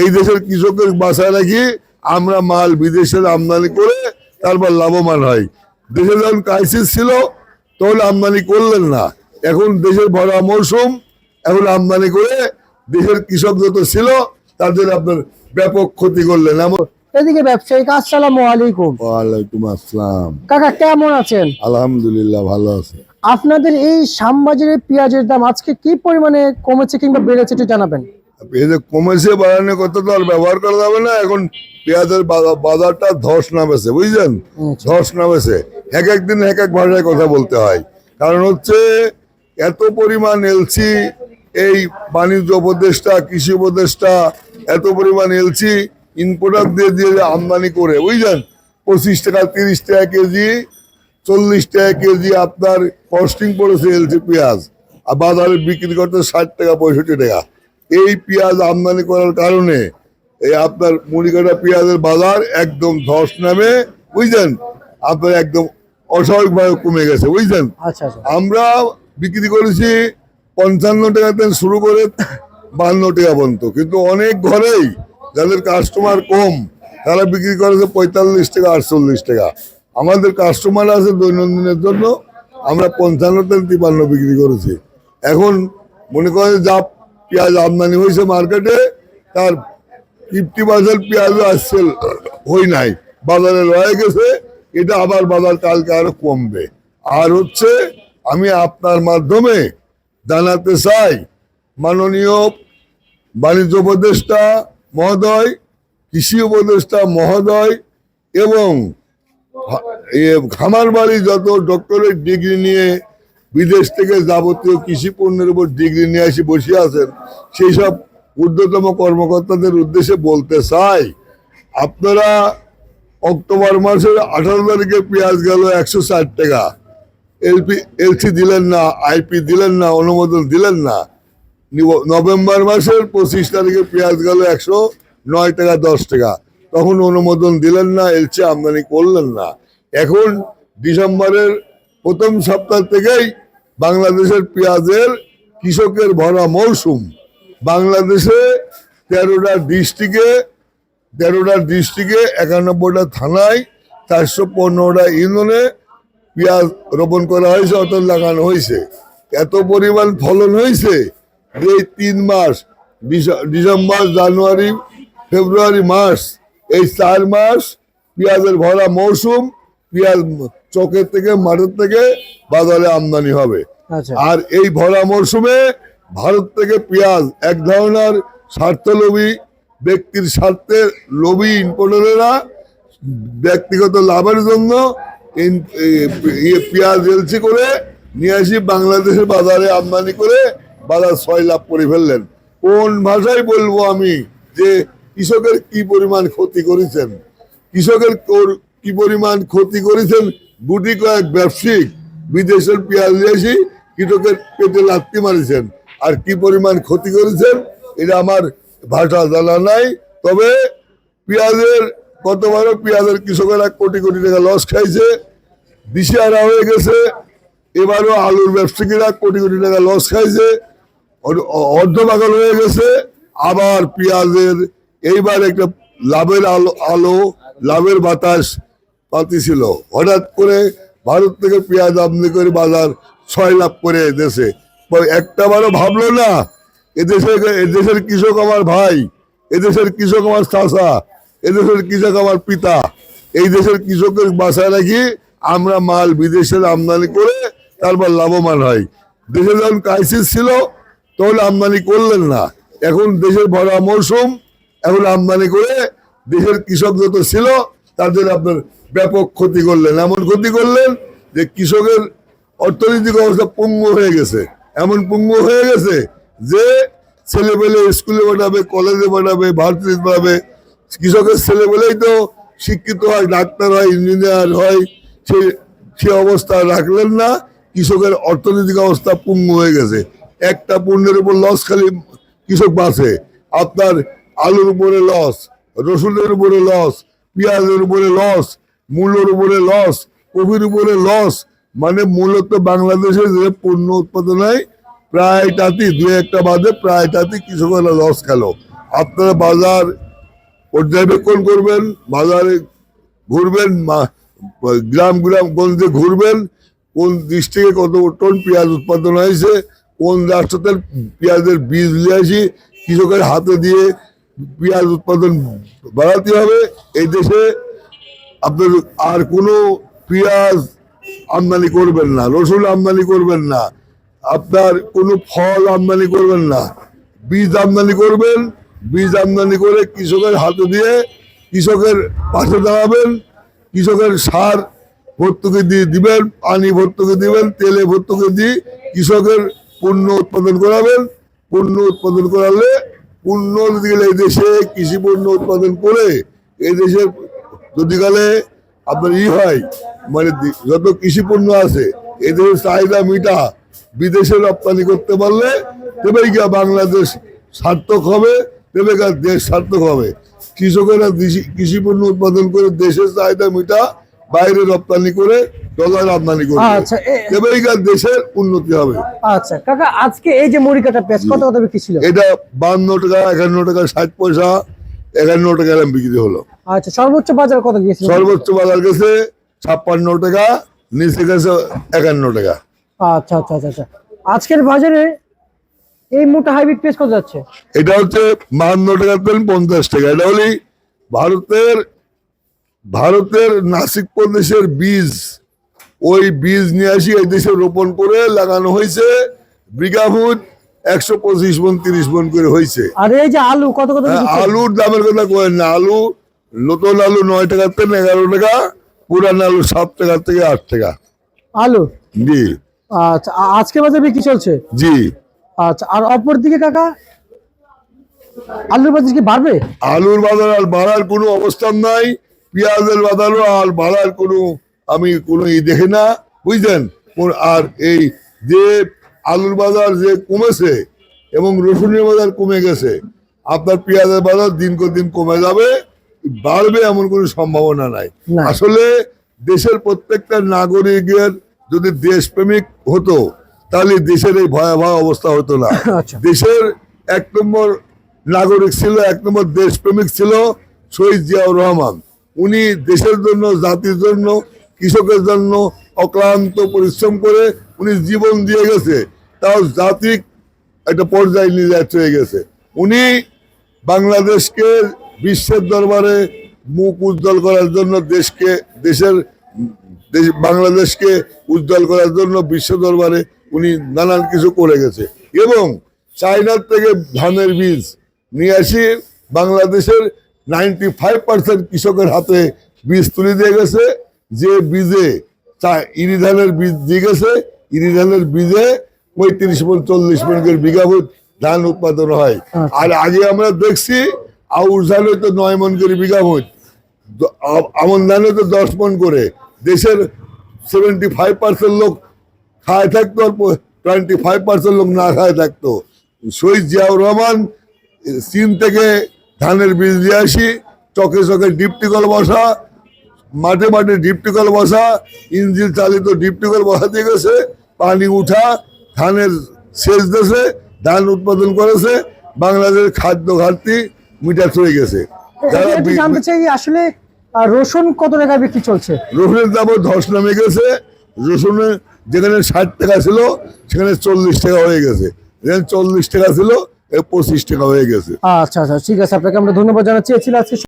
এই দেশের কৃষকের বাসায় রাখি আমরা মাল বিদেশের আমদানি করে তারপর লাভবান হয়। দেশে যখন ক্রাইসিস ছিল তখন আমদানি করলেন না। এখন দেশের ভরা মৌসুম এখন আমদানি করে দেশের কৃষক যত ছিল তাদের আপনার ব্যাপক ক্ষতি করলেন। এমন এদিকে ব্যবসায়িক আসসালামু আলাইকুম। ওয়ালাইকুম আসসালাম। কাকা কেমন আছেন? আলহামদুলিল্লাহ ভালো আছে। আপনাদের এই শ্যামবাজারের পেঁয়াজের দাম আজকে কি পরিমাণে কমেছে কিংবা বেড়েছে একটু জানাবেন। এই কমেছে বাড়ানোর কথা তো আর ব্যবহার করা যাবে না এখন পেঁয়াজের বাজারটা ধস নামেছে বুঝলেন? আচ্ছা। ধস নামেছে। এক একদিন এক এক ভাষায় কথা বলতে হয়। কারণ হচ্ছে এত পরিমাণ এলসি এই বাণিজ্য উপদেষ্টা কৃষি উপদেষ্টা এত পরিমাণ এলসি ইনপুটার দিয়ে দিয়ে আমদানি করে বুঝলেন? পঁচিশ টাকা তিরিশ টাকা কেজি চল্লিশ টাকা কেজি আপনার কস্টিং পড়েছে এলসি পেঁয়াজ। আর বাজারে বিক্রি করতে ষাট টাকা পঁয়ষট্টি টাকা। এই পেঁয়াজ আমদানি করার কারণে এই আপনার মুড়িকাটা পেঁয়াজের বাজার একদম ধস নামে বুঝলেন? আপনার একদম অস্বাভাবিকভাবে কমে গেছে বুঝলেন? আচ্ছা আচ্ছা। আমরা বিক্রি করেছি পঞ্চান্ন টাকা থেকে শুরু করে বান্ন টাকা পর্যন্ত। কিন্তু অনেক ঘরেই যাদের কাস্টমার কম তারা বিক্রি করেছে পঁয়তাল্লিশ টাকা আটচল্লিশ টাকা। আমাদের কাস্টমার আছে দৈনন্দিনের জন্য আমরা পঞ্চান্ন থেকে তিপান্ন বিক্রি করেছি। এখন মনে করেন যা পেঁয়াজ আমদানি হয়েছে মার্কেটে তার ফিফটি পার্সেন্ট পেঁয়াজও আসছে হই নাই। বাজারে রয়ে গেছে, এটা আবার বাজার কালকে আরও কমবে। আর হচ্ছে, আমি আপনার মাধ্যমে জানাতে চাই, মাননীয় বাণিজ্য উপদেষ্টা মহোদয়, কৃষি উপদেষ্টা মহোদয় এবং খামার বাড়ি যত ডক্টরেট ডিগ্রি নিয়ে বিদেশ থেকে যাবতীয় কৃষি পণ্যের উপর ডিগ্রি নিয়ে এসে বসে আছেন, সেই সব ঊর্ধ্বতম কর্মকর্তাদের উদ্দেশ্যে বলতে চাই, আপনারা অক্টোবর মাসের আঠারো তারিখে পেঁয়াজ গেল একশো ষাট টাকা। এলপি, এলসি দিলেন না, আইপি দিলেন না, অনুমোদন দিলেন না। নভেম্বর মাসের পঁচিশ তারিখে পেঁয়াজ গেল একশো নয় টাকা দশ টাকা। তখন অনুমোদন দিলেন না, এলসি আমদানি করলেন না। এখন ডিসেম্বরের প্রথম সপ্তাহ থেকেই বাংলাদেশের পেঁয়াজের কৃষকের ভরা মৌসুম। বাংলাদেশে তেরোটা ডিস্ট্রিক্টে তেরোটা ডিস্ট্রিক্টে একানব্বইটা থানায় চারশো পনেরোটা ইউনিয়নে পেঁয়াজ রোপণ করা হয়েছে অত লাগানো হয়েছে। এত পরিমাণ ফলন হয়েছে যে এই তিন মাস, ডিসে- ডিসেম্বর, জানুয়ারি, ফেব্রুয়ারি মাস এই চার মাস পেঁয়াজের ভরা মৌসুম পেঁয়াজ চকের থেকে মাঠের থেকে বাজারে আমদানি হবে। আচ্ছা। আর এই ভরা মরশুমে ভারত থেকে পেঁয়াজ এক ধরনের স্বার্থলোভী ব্যক্তির স্বার্থে লোভী ইম্পোর্টারেরা ব্যক্তিগত লাভের জন্য পেঁয়াজ এলসি করে নিয়ে আসি বাংলাদেশের বাজারে আমদানি করে বাজার ছয় লাভ করে ফেললেন। কোন ভাষায় বলব আমি যে কৃষকের কি পরিমাণ ক্ষতি করেছেন? কৃষকের কোর- কি পরিমাণ ক্ষতি করেছেন গুটি কয়েক ব্যবসায়িক, বিদেশের পেঁয়াজ এসে কৃষকের পেটে লাত্তি মারিছেন। আর কি পরিমাণ ক্ষতি করেছেন, এটা আমার ভাষা জানা নাই। তবে পেঁয়াজের, গতবারও পেঁয়াজের কৃষকেরা কোটি কোটি টাকা লস খাইছে, দিশেহারা হয়ে গেছে, এবারও আলুর ব্যবসায়ীরা কোটি কোটি টাকা লস খাইছে অর- অর্ধপাগল হয়ে গেছে, আবার পেঁয়াজের এইবার একটা লাভের আলো আলো, লাভের বাতাস পাতিছিল হঠাৎ করে ভারত থেকে পেঁয়াজ আমদানি করে বাজার ছয় লাভ করে দেশে একটা বারও ভাবলো না, এদেশের এদেশের কৃষক আমার ভাই, এদেশের কৃষক আমার চাষা, এদেশের কৃষক আমার পিতা, এই দেশের কৃষকের বাসায় রাখি আমরা মাল বিদেশের আমদানি করে তারপর লাভবান হয়। দেশে যখন ক্রাইসিস ছিল, তখন আমদানি করলেন না। এখন দেশের ভরা মৌসুম এখন আমদানি করে দেশের কৃষক যত ছিল, তাদের আপনার ব্যাপক ক্ষতি করলেন। এমন ক্ষতি করলেন যে কৃষকের অর্থনৈতিক অবস্থা পঙ্গু হয়ে গেছে। এমন পঙ্গু হয়ে গেছে যে ছেলেপেলে স্কুলে পাঠাবে, কলেজে পাঠাবে ভারতীয় পাঠাবে। কৃষকের ছেলেপেলেই তো শিক্ষিত হয়, ডাক্তার হয়, ইঞ্জিনিয়ার হয়। সে সে অবস্থা রাখলেন না। কৃষকের অর্থনৈতিক অবস্থা পঙ্গু হয়ে গেছে। একটা পণ্যের উপর লস খালি কৃষক বাঁচে। আপনার আলুর উপরে লস রসুনের উপরে লস পেঁয়াজের উপরে লস মূলোর উপরে লস কফির উপরে লস মানে মূলত বাংলাদেশে যে পণ্য উৎপাদন হয় প্রায়টাতেই দু একটা বাদে প্রায় প্রায়টাতেই কৃষকেরা লস খেলো। আপনারা বাজার পর্যবেক্ষণ করবেন, বাজারে ঘুরবেন গ্রাম গ্রাম গঞ্জে ঘুরবেন, কোন ডিস্ট্রিক্টে কত টন পেঁয়াজ উৎপাদন হয়েছে, কোন রাষ্ট্রতে পেঁয়াজের বীজ নিয়ে কৃষকের হাতে দিয়ে পেঁয়াজ উৎপাদন বাড়াতে হবে এই দেশে আপনার আর কোনো পেঁয়াজ আমদানি করবেন না, রসুন আমদানি করবেন না, আপনার কোনো ফল আমদানি করবেন না। বীজ আমদানি করবেন, বীজ আমদানি করে কৃষকের হাতে দিয়ে কৃষকের পাশে দাঁড়াবেন, কৃষকের সার ভর্তুকি দিয়ে দিবেন, পানি ভর্তুকি দিবেন, তেলে ভর্তুকি দিয়ে কৃষকের পণ্য উৎপাদন করাবেন। পণ্য উৎপাদন করালে পণ্য এই দেশে কৃষি পণ্য উৎপাদন করে, এই দেশের যদি গেলে আপনার ই হয় মানে যত কৃষি পণ্য আছে এদের চাহিদা মিটা বিদেশে রপ্তানি করতে পারলে তবেই গিয়া বাংলাদেশ সার্থক হবে তবে দেশ সার্থক হবে। কৃষকেরা কৃষি- পণ্য উৎপাদন করে দেশের চাহিদা মিটা বাইরে রপ্তানি করে ডলার আমদানি করবে। আচ্ছা তবেই দেশের উন্নতি হবে। আচ্ছা কাকা আজকে এই যে মুড়ি কাটা পেঁয়াজ কত কত বিক্রি ছিল? এটা বান্ন টাকা একান্ন টাকা ষাট পয়সা একান্ন টাকা এরম বিক্রি হলো। আচ্ছা সর্বোচ্চ বাজার কত গিয়েছিল? সর্বোচ্চ বাজার গেছে ছাপ্পান্ন টাকা নিচে গেছে একান্ন টাকা। আচ্ছা আচ্ছা আচ্ছা আচ্ছা। আজকের বাজারে এই মোটা হাইব্রিড পেঁয়াজ কত যাচ্ছে? এটা হচ্ছে বাহান্ন টাকা তেল পঞ্চাশ টাকা। এটা হলি ভারতের ভারতের নাসিক প্রদেশের বীজ। ওই বীজ নিয়ে আসি এই দেশে রোপণ করে লাগানো হয়েছে। বিঘা ফুট একশো পঁচিশ মন তিরিশ মন করে হয়েছে। আর এই যে আলু কত কত হ্যাঁ, আলুর দামের কথা কয়েন না আলু নতুন আলু নয় টাকার থেকে এগারো টাকা পুরান আলু সাত টাকা থেকে আট টাকা। আলু? জি। আচ্ছা আজকে বাজারে বিক্রি চলছে? জি। আচ্ছা আর অপর দিকে কাকা আলুর বাজার কি বাড়বে? আলুর বাজার আর বাড়ার কোনো অবস্থান নাই পেঁয়াজের বাজারও আর বাড়ার কোনো আমি কোনো ই দেখি না বুঝলেন? আর এই যে আলুর বাজার যে কমেছে এবং রসুনের বাজার কমে গেছে আপনার পেঁয়াজের বাজার দিন কে দিন কমে যাবে বাড়বে এমন কোনো সম্ভাবনা নাই। আসলে দেশের প্রত্যেকটা নাগরিকের যদি দেশপ্রেমিক হতো তাহলে দেশের এই ভয়াবহ অবস্থা হতো না। আচ্ছা। দেশের এক নম্বর নাগরিক ছিল এক নম্বর দেশপ্রেমিক ছিল শহীদ জিয়াউর রহমান। উনি দেশের জন্য জাতির জন্য কৃষকের জন্য অক্লান্ত পরিশ্রম করে উনি জীবন দিয়ে গেছে। তাও জাতিক একটা পর্যায়ে নিয়ে যাচ্ছে হয়ে গেছে। উনি বাংলাদেশকে বিশ্বের দরবারে মুখ উজ্জ্বল করার জন্য দেশকে দেশের দেশ- বাংলাদেশকে উজ্জ্বল করার জন্য বিশ্ব দরবারে উনি নানান কিছু করে গেছে। এবং চায়নার থেকে ধানের বীজ নিয়ে আসি বাংলাদেশের নাইনটি ফাইভ পার্সেন্ট কৃষকের হাতে বীজ তুলে দিয়ে গেছে। যে বীজে ইরি ধানের বীজ দিয়ে গেছে ইরি ধানের বীজে পঁয়ত্রিশ মন চল্লিশ মন করে বিঘা ধান উৎপাদন হয়। আর আগে আমরা দেখছি আউশ হয়তো নয় মন করে বিঘা দ- আমন ধানে তো দশ মন করে। দেশের সেভেন্টি ফাইভ পার্সেন্ট লোক খায় থাকতো আর টোয়েন্টি ফাইভ পার্সেন্ট লোক না খায় থাকতো। শহীদ জিয়াউর রহমান চীন থেকে ধানের বীজ দিয়ে আসি, চকে চকে ডিপটি কল বসা, মাঠে মাঠে ডিপটি কল বসা, ইঞ্জিন চালিত ডিপটি কল বসা দিয়ে গেছে, পানি উঠা, ধানের সেচ দেশে ধান উৎপাদন করেছে, বাংলাদেশের খাদ্য ঘাটতি মিটা চলে গেছে। জানতে চাই আসলে রসুন কত টাকা বিক্রি চলছে? রসুনের দাম ধস নামে গেছে। রসুনের যেখানে ষাট টাকা ছিল সেখানে চল্লিশ টাকা হয়ে গেছে। যেখানে চল্লিশ টাকা ছিল পঁচিশ টাকা হয়ে গেছে। আচ্ছা আচ্ছা ঠিক আছে। আপনাকে আমরা ধন্যবাদ জানাচ্ছি। আজকে